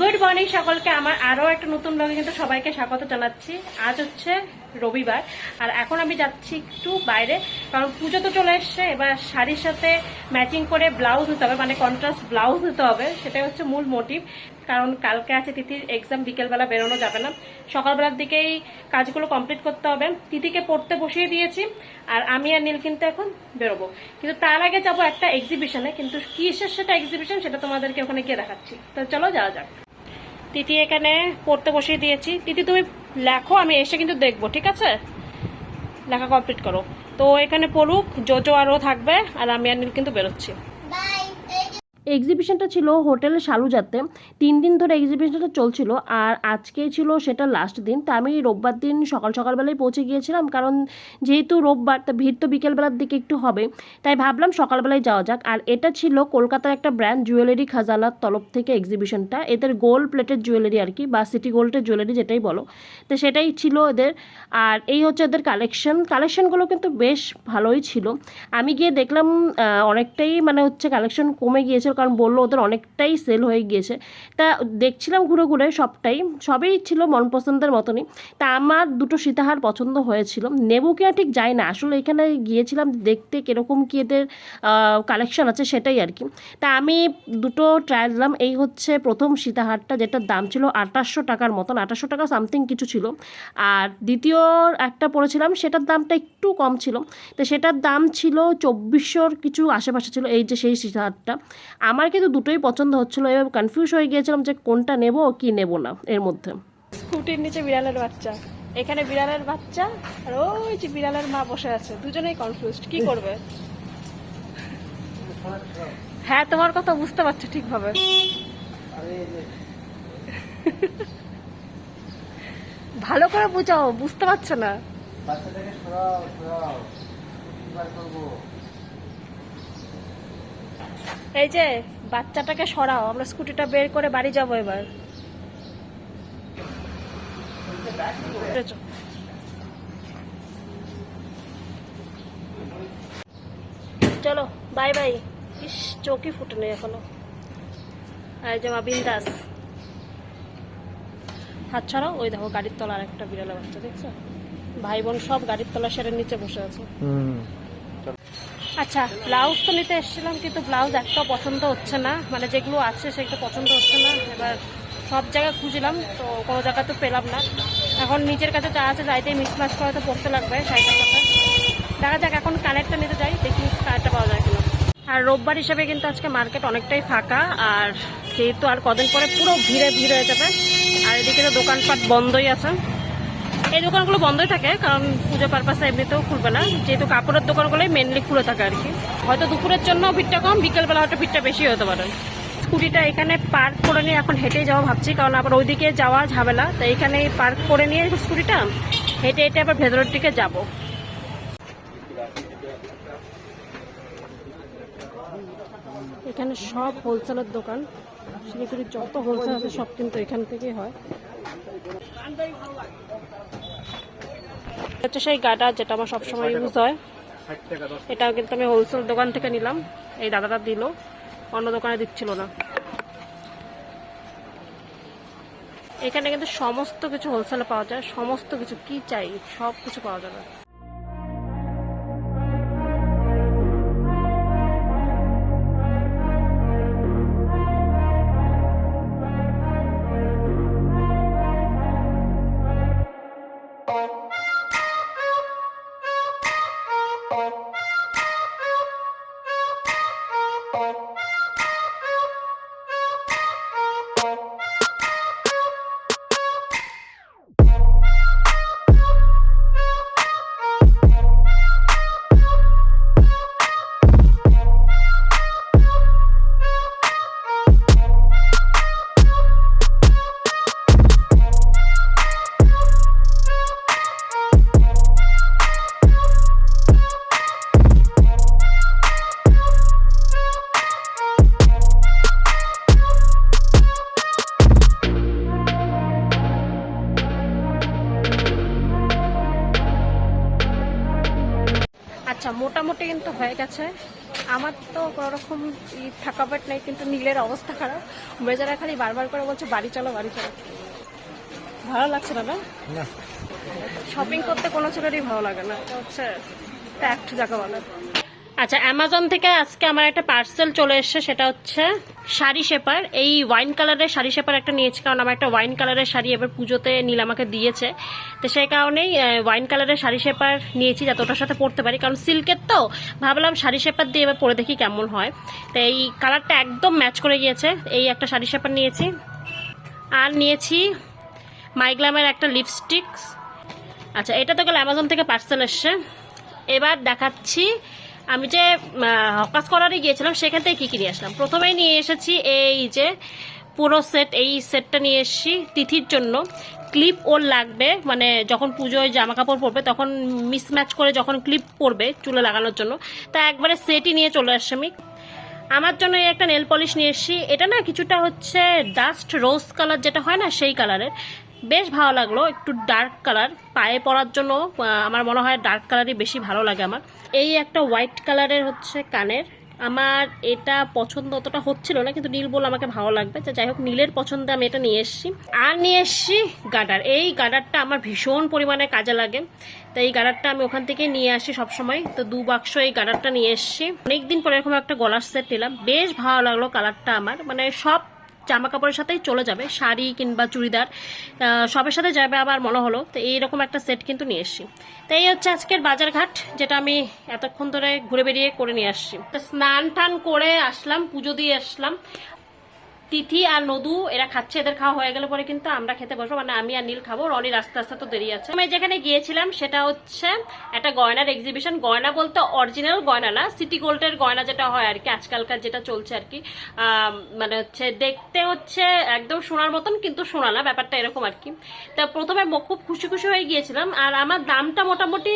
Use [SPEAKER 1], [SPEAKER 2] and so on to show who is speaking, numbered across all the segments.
[SPEAKER 1] Good morning সকলকে। আমার আরও একটা নতুন ব্লগে কিন্তু সবাইকে স্বাগত জানাচ্ছি। আজ হচ্ছে রবিবার, আর এখন আমি যাচ্ছি একটু বাইরে, কারণ পুজো তো চলে এসছে। এবার শাড়ির সাথে ম্যাচিং করে ব্লাউজ নিতে হবে মানে কন্ট্রাস্ট ব্লাউজ নিতে হবে। সেটাই হচ্ছে মূল মোটিভ কারণ কালকে আছে তিথির এক্সাম বিকেলবেলা বেরোনো যাবে না। সকালবেলার দিকেই কাজগুলো কমপ্লিট করতে হবে। তিথিকে পড়তে বসিয়ে দিয়েছি, আর আমি আর নীল কিন্তু এখন বেরোবো। কিন্তু তার আগে যাব একটা এক্সিবিশনে কিন্তু কিসের সেটা এক্সিবিশন সেটা তোমাদেরকে ওখানে গিয়ে দেখাচ্ছি। তো চলো যাওয়া যাক। তিথি এখানে পড়তে বসিয়ে দিয়েছি। তিথি, তুমি লেখো, আমি এসে কিন্তু দেখব, ঠিক আছে? লেখা কমপ্লিট করো। তো এখানে পড়ুক, জোজো আরও থাকবে, আর আমি আর নীল কিন্তু বেরোচ্ছি এক্সিবিশনটা ছিল হোটেল শালুজাতে তিন দিন ধরে এক্সিবিশনটা চলছিল আর আজকে ছিল সেটা লাস্ট দিন। তা আমি রোববার দিন সকাল সকালবেলায় পৌঁছে গিয়েছিলাম কারণ যেহেতু রোববার, তা ভিড় তো বিকেলবেলার দিকে একটু হবে। তাই ভাবলাম সকালবেলায় যাওয়া যাক। আর এটা ছিল কলকাতার একটা ব্র্যান্ড জুয়েলারি খাজানার তরফ থেকে এক্সিবিশনটা এদের গোল্ড প্লেটেড জুয়েলারি আর কি, বা সিটি গোল্ডের জুয়েলারি যেটাই বলো। তো সেটাই ছিল এদের। আর এই হচ্ছে এদের কালেকশন কালেকশনগুলো কিন্তু বেশ ভালোই ছিল। আমি গিয়ে দেখলাম অনেকটাই মানে হচ্ছে কালেকশন কমে গিয়েছে কারণ বলল ওদের অনেকটাই সেল হয়ে গিয়েছে। তা দেখছিলাম ঘুরে ঘুরে সবটাই, সবই ছিল মন পছন্দের মতনই। তা আমার দুটো সীতাহার পছন্দ হয়েছিল। নেবু ঠিক যাই না, আসলে এখানে গিয়েছিলাম দেখতে কীরকম কী এদের কালেকশন আছে সেটাই আর কি। তা আমি দুটো ট্রায়াল দিলাম, এই হচ্ছে প্রথম সীতাহারটা যেটার দাম ছিল আঠাশশো টাকার মতন, আঠাশশো টাকা সামথিং কিছু ছিল। আর দ্বিতীয় একটা পড়েছিলাম, সেটার দামটা একটু কম ছিল। তো সেটার দাম ছিল চব্বিশশোর কিছু আশেপাশে ছিল, এই যে সেই সীতাহারটা। আমার কিন্তু দুটোই পছন্দ হচ্ছিল। এবার কনফিউজ হয়ে গিয়েছিলাম যে কোনটা নেব কি নেব না এর মধ্যে। স্কুটির নিচে বিড়ালের বাচ্চা। এখানে বিড়ালের বাচ্চা আর ওই যে বিড়ালের মা বসে আছে। দুজনেই কনফিউজড কি করবে? হ্যাঁ তোমার কথা বুঝতে পারছ ঠিকভাবে। ভালো করে বুঝাও বুঝতে পারছ না।
[SPEAKER 2] বাচ্চাটাকে সরাও সরাও। কি বার করব।
[SPEAKER 1] এই যে, বাচ্চাটাকে সরাও, আমরা স্কুটিটা বের করে বাড়ি যাব এবার। চলো। বাই বাই ইস চোখই ফুটে নেই এখনও। আর যে মা বিন্দাস। হাত ছাড়াও, ওই দেখো গাড়ির তলা আর একটা বিড়ালের বাচ্চা, দেখছ? ভাই বোন সব গাড়ির তলা সেরের নিচে বসে আছে। আচ্ছা ব্লাউজ তো নিতে এসেছিলাম, কিন্তু ব্লাউজ একটাও পছন্দ হচ্ছে না। মানে যেগুলো আছে সেগুলো পছন্দ হচ্ছে না। এবার সব জায়গায় খুঁজলাম, তো কোনো জায়গায় তো পেলাম না। এখন নিজের কাছে যা আছে যাইতেই মিসমাচ করে তো পড়তে লাগবে, শাড়িটার কথা দেখা যাক, এখন কানেরটা নিতে যাই, দেখি কানেরটা পাওয়া যায় কিনা। আর রোববার হিসেবে কিন্তু আজকে মার্কেট অনেকটাই ফাঁকা, আর যেহেতু আর কদিন পরে পুরো ভিড়ে ভিড় হয়ে যাবে, আর এদিকে তো দোকানপাট বন্ধই আছে। এই দোকানগুলো বন্ধই থাকে, কারণ পুজো পারপাসে এমনিতেও খুলবে না যেহেতু কাপড়ের দোকানগুলোই মেনলি খুলে থাকে আর কি। হয়তো দুপুরের জন্য ভিড়টা কম, বিকেলবেলা হয়তো ভিড়টা বেশি হতে পারে। স্কুটিটা এখানে পার্ক করে নিয়ে এখন হেঁটেই যাওয়া ভাবছি, কারণ আবার ওইদিকে যাওয়া ঝামেলা। তো এখানে পার্ক করে নিয়ে স্কুটিটা হেঁটে হেঁটে আবার ভেতরের দিকে যাব। এখানে সব হোলসেলের দোকান। শিলিগুড়ির যত হোলসেল আছে সব কিন্তু এখান থেকেই হয়। হচ্ছে সেই গাটা যেটা আমার সবসময় ইউজ হয়। এটাও কিন্তু আমি হোলসেল দোকান থেকে নিলাম। এই দাদাটা দিল অন্য দোকানে দিচ্ছিল না। এখানে কিন্তু সমস্ত কিছু হোলসেলে পাওয়া যায় সমস্ত কিছু কি চাই সব কিছু পাওয়া যাবে। মোটামুটি কিন্তু হয়ে গেছে।
[SPEAKER 3] আমার তো কোনো রকম ই থাকাবাট নেই কিন্তু নীলের অবস্থা খারাপ। মেজারা খালি বারবার করে বলছে বাড়ি চলো বাড়ি চলো। ভালো লাগছে না শপিং করতে কোনো ছেলেরই ভালো লাগে না এটা হচ্ছে ট্যাক্ট জায়গা বলে।
[SPEAKER 1] আচ্ছা অ্যামাজন থেকে আজকে আমার একটা পার্সেল চলে এসেছে, সেটা হচ্ছে শাড়ি শেপার। এই ওয়াইন কালারের শাড়ি শেপার একটা নিয়েছি, কারণ আমার একটা ওয়াইন কালারের শাড়ি এবার পুজোতে নীল আমাকে দিয়েছে। তো সেই কারণেই ওয়াইন কালারের শাড়ি শেপার নিয়েছি, যাতে ওটার সাথে পরতে পারি। কারণ সিল্কের তো, ভাবলাম শাড়ি শেপার দিয়ে এবার পরে দেখি কেমন হয়। তো এই কালারটা একদম ম্যাচ করে গিয়েছে, এই একটা শাড়ি শেপার নিয়েছি। আর নিয়েছি মাইগ্লামের একটা লিপস্টিক আচ্ছা এটা তো গেল অ্যামাজন থেকে পার্সেল এসছে। এবার দেখাচ্ছি আমি যে হকাস করারে গিয়েছিলাম, সেখান থেকে কী কী নিয়ে আসলাম? প্রথমেই নিয়ে এসেছি এই যে পুরো সেট, এই সেটটা নিয়ে এসেছি তিথির জন্য। ক্লিপ ওর লাগবে মানে যখন পুজোয় জামা কাপড় পরবে, তখন মিসম্যাচ করে যখন ক্লিপ পরবে চুলে লাগানোর জন্য। তা একবারে সেটই নিয়ে চলে আসছে আমি। আমার জন্য একটা নেল পলিশ নিয়ে এসেছি। এটা না কিছুটা হচ্ছে ডাস্ট রোজ কালার যেটা হয় না, সেই কালারের বেশ ভালো লাগল, একটু ডার্ক কালার পায়ে পরার জন্য আমার মনে হয় ডার্ক কালারই বেশি ভালো লাগে আমার। এই একটা হোয়াইট কালারের হচ্ছে কানের। আমার এটা পছন্দ অতটা হচ্ছিল না, কিন্তু নীল বলে আমাকে ভালো লাগবে। যাই হোক, নীলের পছন্দে আমি এটা নিয়ে এসেছি। আর নিয়ে এসেছি গার্ডার এই গার্ডারটা আমার ভীষণ পরিমাণে কাজে লাগে। তো এই গার্ডারটা আমি ওখান থেকে নিয়ে আসি সবসময়। তো দু বাক্স এই গার্ডারটা নিয়ে এসেছি। অনেকদিন পরে এরকম একটা গলার সেট নিলাম। বেশ ভালো লাগল কালারটা আমার। মানে সব জামা কাপড়ের সাথেই চলে যাবে, শাড়ি কিংবা চুড়িদার। সবের সাথে যাবে আবার মনে হলো, তো এইরকম একটা সেট কিন্তু নিয়ে এসছি। তো এই হচ্ছে আজকের বাজারঘাট, যেটা আমি এতক্ষণ ধরে ঘুরে বেরিয়ে করে নিয়ে আসছি। স্নান টান করে আসলাম, পুজো দিয়ে আসলাম। তিথি আর নদু, এরা খাচ্ছে, এদের খাওয়া হয়ে গেলে পরে কিন্তু আমরা খেতে বসবো। মানে আমি আর নীল খাব রনির আস্তে আস্তে তো দেরি আছে। আমি যেখানে গিয়েছিলাম, সেটা হচ্ছে একটা গয়নার এক্সিবিশন গয়না বলতে অরিজিনাল গয়না না সিটি গোল্ডের গয়না যেটা হয় আর কি, আজকালকার যেটা চলছে আর কি। মানে হচ্ছে দেখতে হচ্ছে একদম সোনার মতন, কিন্তু সোনা না, ব্যাপারটা এরকম আর কি। তা প্রথমে খুব খুশি খুশি হয়ে গিয়েছিলাম, আর আমার দামটা মোটামুটি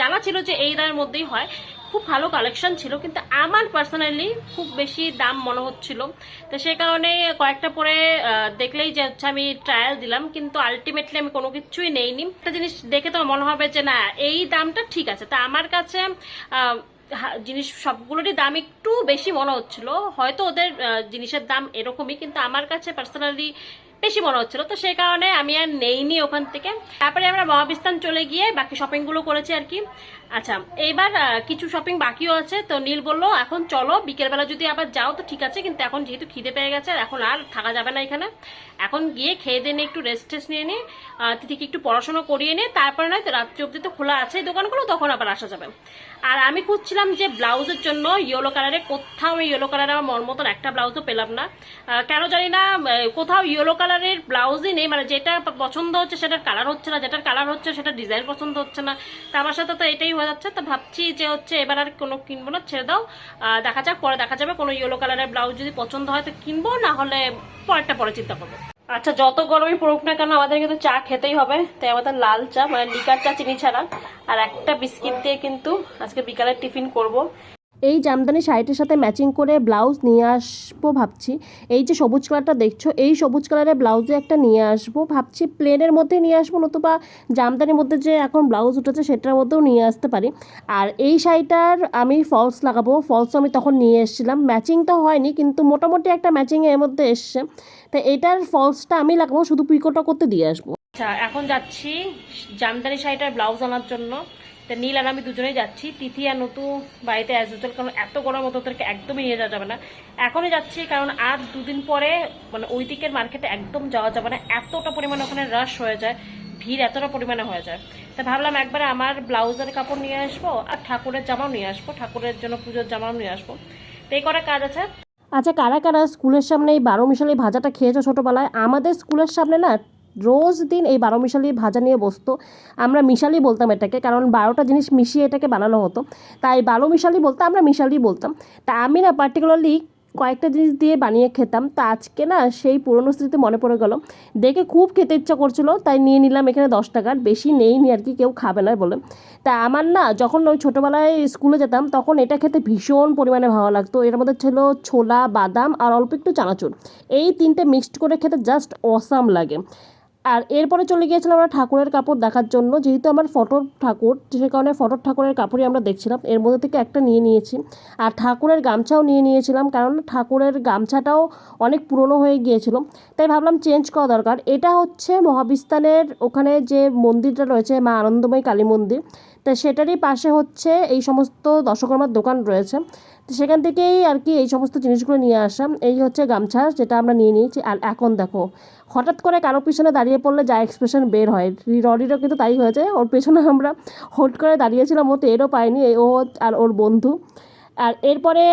[SPEAKER 1] জানা ছিল যে এই দামের মধ্যেই হয়। খুব ভালো কালেকশন ছিল, কিন্তু আমার পার্সোনালি খুব বেশি দাম মনে হচ্ছিল। তো সেই কারণে কয়েকটা পরে দেখলেই যে হচ্ছে আমি ট্রায়াল দিলাম, কিন্তু আলটিমেটলি আমি কোনো কিছুই নেইনি। একটা জিনিস দেখে তো মনে হবে যে, না, এই দামটা ঠিক আছে। তা আমার কাছে জিনিস সবগুলোরই দাম একটু বেশি মনে হচ্ছিল। হয়তো ওদের জিনিসের দাম এরকমই, কিন্তু আমার কাছে পার্সোনালি বেশি মনে হচ্ছিল। তো সেই কারণে আমি আর নেইনি ওখান থেকে। তারপরে আমরা মহাবিস্তান চলে গিয়ে বাকি শপিংগুলো করেছি আর কি। আচ্ছা এইবার কিছু শপিং বাকিও আছে। তো নীল বলল, এখন চলো, বিকেলবেলা যদি আবার যাও, তো ঠিক আছে, কিন্তু এখন যেহেতু খিদে পেয়ে গেছে এখন আর থাকা যাবে না এখানে। এখন গিয়ে খেয়ে দিয়ে নিয়ে একটু রেস্ট টেস্ট নিয়ে নিয়ে তিথিকে একটু পড়াশোনা করিয়ে নিয়ে তারপরে নয় তো রাত্রি অব্দি তো খোলা আছে দোকানগুলো, তখন আবার আসা যাবে। আর আমি খুঁজছিলাম যে ব্লাউজের জন্য ইয়েলো কালারে কোথাও ইয়েলো কালারে আমার মন মতন একটা ব্লাউজও পেলাম না। কেন জানি না কোথাও ইয়েলো কালারের ব্লাউজই নেই মানে যেটা পছন্দ হচ্ছে সেটার কালার হচ্ছে না, যেটার কালার হচ্ছে সেটা ডিজাইন পছন্দ হচ্ছে না। তা আমার সাথে তো এটাই হয়ে যাচ্ছে, তো ভাবছি যে হচ্ছে এবার আর কোনো কিনবো না, ছেড়ে দাও। দেখা যাক, পরে দেখা যাবে, কোনো ইয়েলো কালারের ব্লাউজ যদি পছন্দ হয় তো কিনবো, না হলে পরেরটা পরে চিন্তা করব। আচ্ছা যত গরমই পড়ুক না কেন, আমাদের কিন্তু চা খেতেই হবে, তাই আমাদের লাল চা মানে লিকার চা, চিনি ছাড়া। আর একটা বিস্কিট দিয়ে কিন্তু আজকে বিকালের টিফিন করব। এই জামদানি শাড়িটার সাথে ম্যাচিং করে ব্লাউজ নিয়ে আসব ভাবছি। এই যে সবুজ কালারটা দেখছ, এই সবুজ কালারের ব্লাউজে একটা নিয়ে আসব ভাবছি। প্লেনের মধ্যে নিয়ে আসব, নতুবা জামদানির মধ্যে যে এখন ব্লাউজ উঠেছে সেটার মধ্যেও নিয়ে আসতে পারি। আর এই শাড়িটার আমি ফলস লাগাবো ফলস আমি তখন নিয়ে এসেছিলাম। ম্যাচিং তো হয়নি, কিন্তু মোটামুটি একটা ম্যাচিং এর মধ্যে এসছে। তো এটার ফলসটা আমি লাগাবো, শুধু পিকোটা করতে দিয়ে আসব। আচ্ছা এখন যাচ্ছি জামদানি শাড়িটার ব্লাউজ আনার জন্য। তা নীল আর আমি দুজনেই যাচ্ছি। তিথি আর নতু বাড়িতে অ্যাজ কারণ এত গরম হতো ওদেরকে একদমই নিয়ে যাওয়া যাবে না। এখনই যাচ্ছি, কারণ আর দুদিন পরে মানে ওই দিকের মার্কেটে একদম যাওয়া যাবে না। এতটা পরিমাণে ওখানে রাশ হয়ে যায়, ভিড় এতটা পরিমাণে হয়ে যায়। তা ভাবলাম একবারে আমার ব্লাউজের কাপড় নিয়ে আসব, আর ঠাকুরের জামাও নিয়ে আসব, ঠাকুরের জন্য পুজোর জামাও নিয়ে আসব। তো এই করা কাজ আছে। আচ্ছা কারা কারা স্কুলের সামনে এই বারো মিশালি ভাজাটা খেয়েছো ছোটোবেলায়? আমাদের স্কুলের সামনে না রোজ দিন এই বারো মিশালি ভাজা নিয়ে বসতো। আমরা মিশালি বলতাম এটাকে, কারণ বারোটা জিনিস মিশিয়ে এটাকে বানানো হতো। তাই বারো মিশালি বলতে আমরা মিশালি বলতাম। তা আমি না পার্টিকুলারলি কয়েকটা জিনিস দিয়ে বানিয়ে খেতাম। তা আজকে না সেই পুরনো স্মৃতি মনে পড়ে গেল। দেখে খুব খেতে ইচ্ছা করছিল, তাই নিয়ে নিলাম এখানে দশ টাকার বেশি নেই নি আর কি, কেউ খাবে না বলে। তা আমার না যখন ওই ছোটোবেলায় স্কুলে যেতাম, তখন এটা খেতে ভীষণ পরিমাণে ভালো লাগতো। এর মধ্যে ছিল ছোলা, বাদাম আর অল্প একটু চানাচুর। এই তিনটে মিক্সড করে খেতে জাস্ট অসাম লাগে। আর এরপরে চলে গিয়েছিলাম আমরা ঠাকুরের কাপড় দেখার জন্য। যেহেতু আমার ফটোর ঠাকুর, সে কারণে ফটোর ঠাকুরের কাপড়ই আমরা দেখছিলাম। এর মধ্যে থেকে একটা নিয়ে নিয়েছি। আর ঠাকুরের গামছাও নিয়ে নিয়েছিলাম, কারণ ঠাকুরের গামছাটাও অনেক পুরনো হয়ে গিয়েছিল। তাই ভাবলাম চেঞ্জ করা দরকার। এটা হচ্ছে মহাবিস্তানের ওখানে যে মন্দিরটা রয়েছে, মা আনন্দময়ী কালী মন্দির। তা সেটারই পাশে হচ্ছে এই সমস্ত দশকর্মার দোকান রয়েছে। তো সেখান থেকেই আর কি এই সমস্ত জিনিসগুলো নিয়ে আসা। এই হচ্ছে গামছা যেটা আমরা নিয়ে নিয়েছি। আর এখন দেখো, হঠাৎ করে কারও পিছনে দাঁড়িয়ে পড়লে যা এক্সপ্রেশন বের হয়। রডিরও কিন্তু তাই হয়েছে, ওর পেছনে আমরা হুট করে দাঁড়িয়েছিলাম, ও তো এরও পাইনি ও আর ওর বন্ধু। আর এরপরে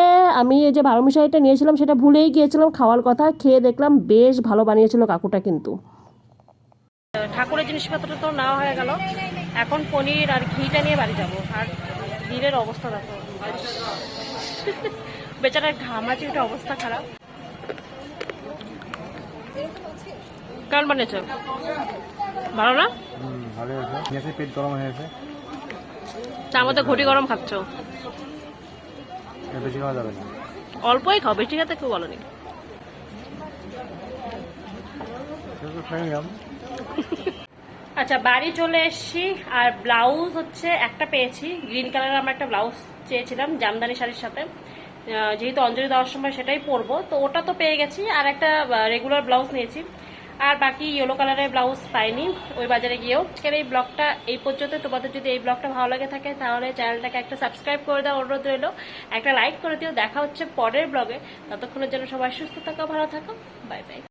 [SPEAKER 1] আমি এই যে বারো মিশাইটা নিয়েছিলাম, সেটা ভুলেই গিয়েছিলাম খাওয়ার কথা, খেয়ে দেখলাম বেশ ভালো বানিয়েছিল কাকুটা কিন্তু।
[SPEAKER 3] ঠাকুরের জিনিসপত্র তো নেওয়া হয়ে গেল। এখন পনির আর ঘিটা নিয়ে বাড়ি যাব। আর নীলের অবস্থা দেখো। বেচারার ঘামাচি ওটা অবস্থা খারাপ। কেমন বানিয়েছ? ভালো না?
[SPEAKER 2] হুম ভালো হয়েছে। পেট গরম হয়েছে
[SPEAKER 3] তার মধ্যে ঘটি গরম খাচ্ছ।
[SPEAKER 2] বেশি খাওয়া যাবে না।
[SPEAKER 3] অল্পই খাও বেশি খেতে কেউ বলনি। আচ্ছা বাড়ি চলে এসেছি, আর ব্লাউজ হচ্ছে একটা পেয়েছি গ্রিন কালারের আমরা একটা ব্লাউজ চেয়েছিলাম, জামদানি শাড়ির সাথে। যেহেতু অঞ্জলি দেওয়ার সময় সেটাই পরবো, তো ওটা তো পেয়ে গেছি, আর একটা রেগুলার ব্লাউজ নিয়েছি। আর বাকি ইয়েলো কালারের ব্লাউজ পাইনি, ওই বাজারে গিয়েও। আজকের এই ব্লগটা এই পর্যন্ত, তোমাদের যদি এই ব্লগটা ভালো লাগে থাকে, তাহলে চ্যানেলটাকে একটা সাবস্ক্রাইব করে দেওয়া অনুরোধ রইল। একটা লাইক করে দিও, দেখা হচ্ছে পরের ব্লগে। ততক্ষণের জন্য সবাই সুস্থ থাকো, ভালো থাকো বাই বাই